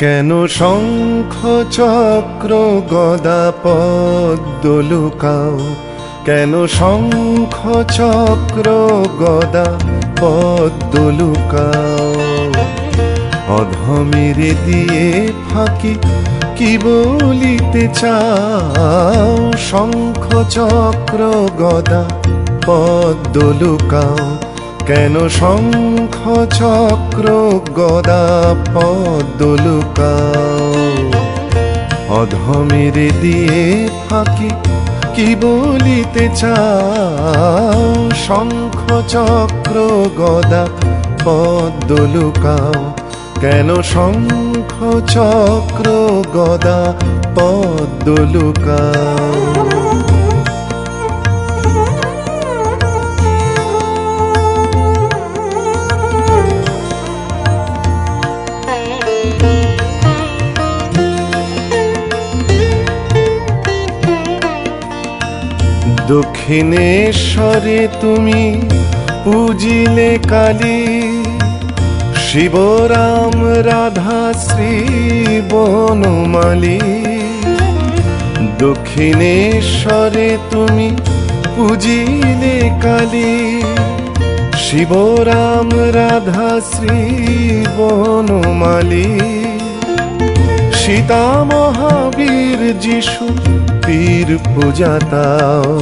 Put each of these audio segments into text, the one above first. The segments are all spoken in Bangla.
কেন শঙ্খ চক্র গদা পদ্ম লুকাও? কেন শঙ্খ চক্র গদা পদ্ম লুকাও? অধমেরে দিয়ে ফাঁকি কি বলিতে চাও? শঙ্খ চক্র গদা পদ্ম লুকাও। কেন শঙ্খ চক্র গদা পদ্ম লুকাও অধমেরে দিয়ে ফাঁকি কি বলিতে চাও? শঙ্খ চক্র গদা পদ্ম কেন শঙ্খ চক্র গদা পদ্ম দক্ষিণেশ্বরে তুমি পূজিলে কালী। শিবরাম রাধা শ্রী বনমালী দক্ষিণেশ্বরে তুমি পূজিলে কালী। শিবরাম রাধা শ্রী বনমালী। সীতা মহাবীর যিশু পীর পূজাতাও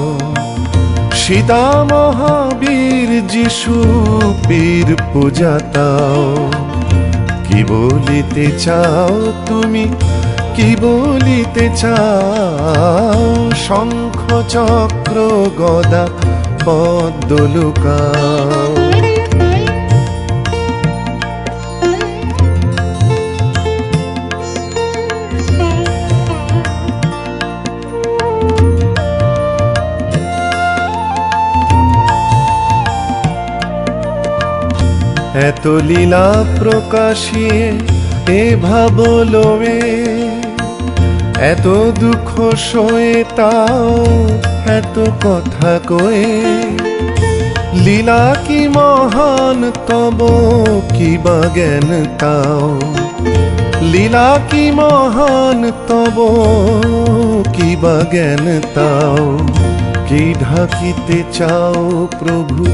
সীতা মহাবীর যিশু পীর পূজাতাও কি বলিতে চাও তুমি? কি বলিতে চাও? শঙ্খ চক্র গদা পদ্ম এত লীলা প্রকাশিয়ে এ ভাবলোবে এত দুঃখ সয়ে তাও এত কথা কয়ে। লীলা কি মহান, তব কি বা জ্ঞান তাও। লীলা কি মহান, তব কি বা জ্ঞান তাও। কি ঢাকিতে চাও প্রভু,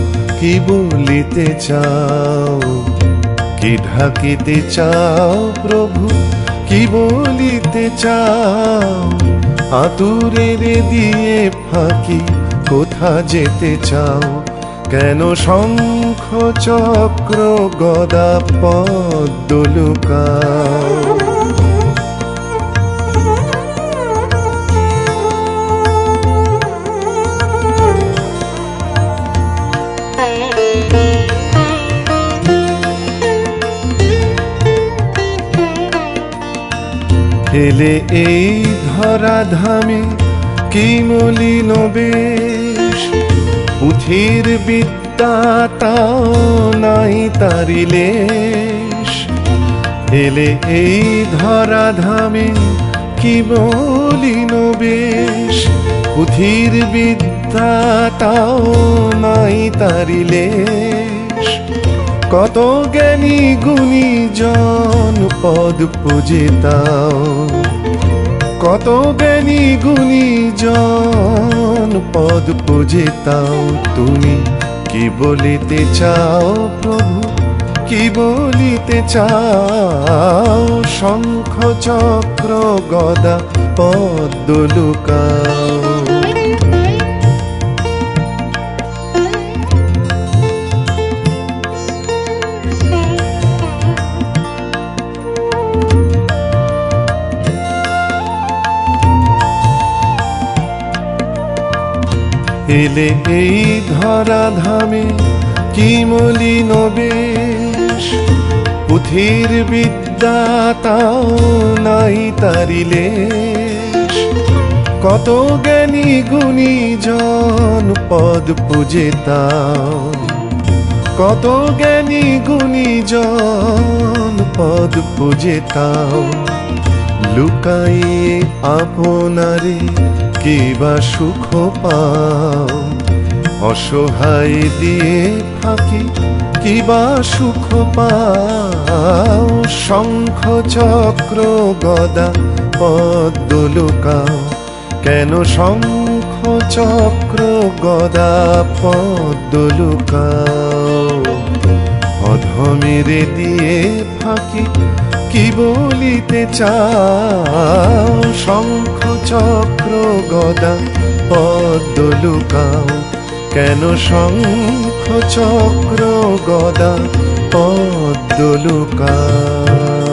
কি বলিতে চাও? কি ঢাকিতে চাও প্রভু, কি বলিতে চাও? আতুরে রে দিয়ে ফাঁকি কোথা যেতে চাও? কেন শঙ্খ চক্র গদা পদ্ম লুকাও? এলে এই ধরা ধামে কি মলিন বেশ? পুথির বিদ্যা তাও নাই তারিলেশ এলে এই ধরা ধামে কি মলিন বেশ? পুথির বিদ্যা তাও নাই তারিলেশ কত জ্ঞানী গুণী জন পদ পুজে তাও কত জ্ঞানী গুণী জন পদ পুজে তাও তুমি কি বলিতে চাও প্রভু? কি বলিতে চাও? শঙ্খ চক্র গদা পদ্ম লুকাও এলে এই ধরা ধামে কি মলিন বেশ? পুথির বিদ্যা তাও নাই তারিলে কত জ্ঞানী গুণী জন পদ পুজে কত জ্ঞানী গুণী জন পদ পুজে লুকাইয়ে আপনারে কি বা সুখ পাও? অসহায় দিয়ে ফাঁকি কিবা সুখ পাও? শঙ্খ চক্র গদা পদ্ম লুকাও। কেন শঙ্খ চক্র গদা পদ্ম লুকাও? অধমেরে দিয়ে ফাঁকি কি বলিতে চাও? শঙ্খ চক্র গদা পদ্ম লুকাও। কেন শঙ্খ চক্র গদা পদ্ম লুকাও?